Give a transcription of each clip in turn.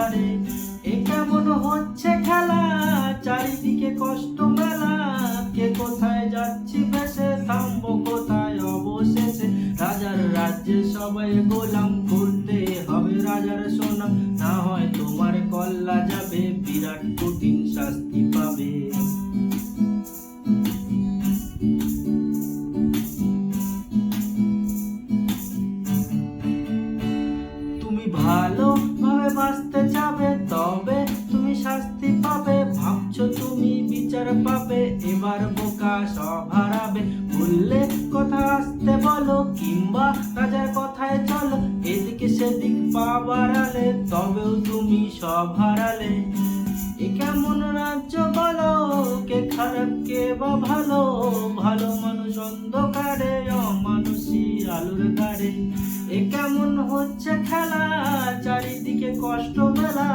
ধারে এ কেমন হচ্ছে খেলা? চারিদিকে কষ্ট মেলা। কে কোথায় যাচ্ছি বেশে থামবো কোথায় অবশেষে? রাজার রাজ্যে সবাই গোলাম করতে হবে রাজার সোনা। না হয় তোমার কল্লা যাবে, বিরাট কঠিন শাস্তি পাবে। ভালো বাঁচতে চাবে তবে তুমি শাস্তি পাবে। ভাবছ তুমি বিচার পাবে, এবার বোকা সব হারাবে। বললে কথা আসতে বলো, কিংবা রাজার কথায় চলো। এদিকে সেদিক পা বাড়ালে, তবেও তুমি সব হারালে। এ কেমন রাজ্য বলো, কে খারাপ, কে বা ভালো? ভালো মানুষ অন্ধকারে অমানুষী আলোর গাড়ে এ কেমন হচ্ছে খেলা চারিদিকে কষ্ট মেলা,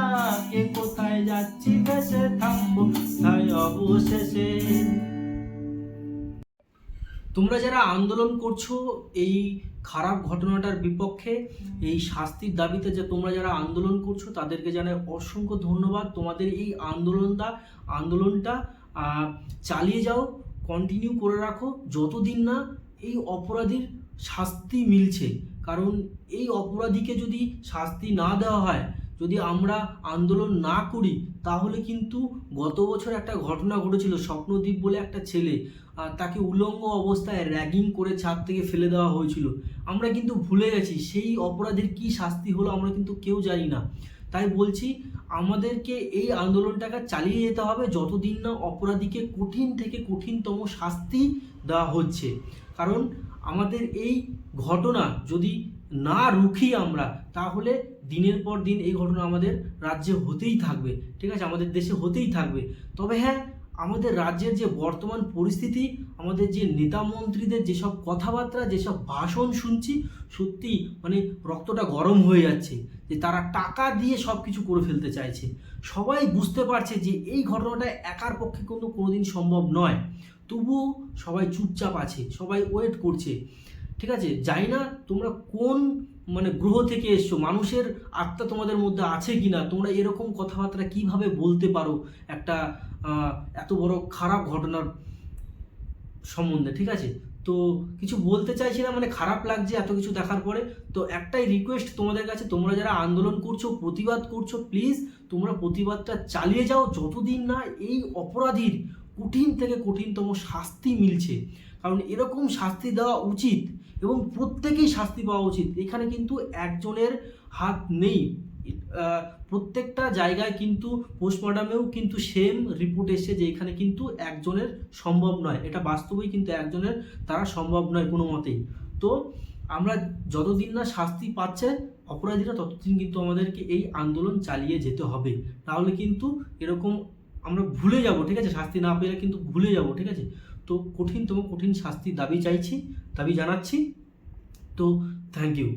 কে কোথায় যাচ্ছি বেশে থামবো, তাই অবশেষে। তোমরা যারা আন্দোলন করছ, এই খারাপ ঘটনাটার বিপক্ষে, এই শাস্তির দাবিতে যে তোমরা যারা আন্দোলন করছ, তাদেরকে জানাই অসংখ্য ধন্যবাদ। তোমাদের এই আন্দোলনটা আন্দোলনটা চালিয়ে যাও কন্টিনিউ করে রাখো। যতদিন না এই অপরাধীর শাস্তি মিলছে। কারণ এই অপরাধীকে যদি শাস্তি না দেওয়া হয়, যদি আমরা আন্দোলন না করি, তাহলে কিন্তু গত বছর একটা ঘটনা ঘটেছিল স্বপ্নদ্বীপ বলে একটা ছেলে তাকে উলঙ্গ অবস্থায় র্যাগিং করে ছাদ থেকে ফেলে দেওয়া হয়েছিল। আমরা কিন্তু ভুলে গেছি, সেই অপরাধের কি শাস্তি হলো আমরা কিন্তু কেউ জানি না। তাই বলছি, আমাদেরকে এই আন্দোলনটাকে চালিয়ে যেতে হবে, যতদিন না অপরাধীকে কঠিন থেকে কঠিনতম শাস্তি দেওয়া হচ্ছে। কারণ আমাদের এই ঘটনা যদি না রুখি আমরা, তাহলে দিনের পর দিন এই ঘটনা আমাদের রাজ্যে হতেই থাকবে। ঠিক আছে? আমাদের দেশে হতেই থাকবে। তবে হ্যাঁ আমাদের রাজ্যের যে বর্তমান পরিস্থিতি, আমাদের যে নেতা মন্ত্রীদের যেসব কথাবার্তা, যেসব ভাষণ শুনছি, সত্যি মানে রক্তটা গরম হয়ে যাচ্ছে যে তারা টাকা দিয়ে সব কিছু করে ফেলতে চাইছে। সবাই বুঝতে পারছে যে এই ঘটনাটা একার পক্ষে কিন্তু কোনোদিন সম্ভব নয়। তবুও সবাই চুপচাপ আছে, সবাই ওয়েট করছে। ঠিক আছে? জানি না তোমরা কোন মানে গ্রহ থেকে এসছো, মানুষের আত্মা তোমাদের মধ্যে আছে কি না তোমরা এরকম কথাবার্তা কীভাবে বলতে পারো একটা এত বড় খারাপ ঘটনার সম্বন্ধে, ঠিক আছে? তো কিছু বলতে চাইছি না মানে খারাপ লাগছে এত কিছু দেখার পরে, তো একটাই রিকোয়েস্ট তোমাদের কাছে, তোমরা যারা আন্দোলন করছ, প্রতিবাদ করছ প্লিজ তোমরা প্রতিবাদটা চালিয়ে যাও, যতদিন না এই অপরাধীর কঠিন থেকে কঠিনতম শাস্তি মিলছে। কারণ এরকম শাস্তি দেওয়া উচিত এবং প্রত্যেকেই শাস্তি পাওয়া উচিত। এখানে কিন্তু একজনের হাত নেই। প্রত্যেকটা জায়গায় কিন্তু পোস্টমর্টমেও কিন্তু সেম রিপোর্ট এসে যে এখানে কিন্তু একজনের সম্ভব নয়। এটা বাস্তবেই কিন্তু একজনের, তারা সম্ভব নয় কোনো মতেই। তো আমরা যতদিন না শাস্তি পাচ্ছে, অপরাধীরা ততদিন কিন্তু আমাদেরকে এই আন্দোলন চালিয়ে যেতে হবে। তাহলে কিন্তু এরকম আমরা ভুলে যাব, ঠিক আছে? শাস্তি না পেলে কিন্তু ভুলে যাব, ঠিক আছে? তো কঠিনতম কঠিন শাস্তি দাবি চাইছি, দাবি জানাচ্ছি। তো থ্যাংক ইউ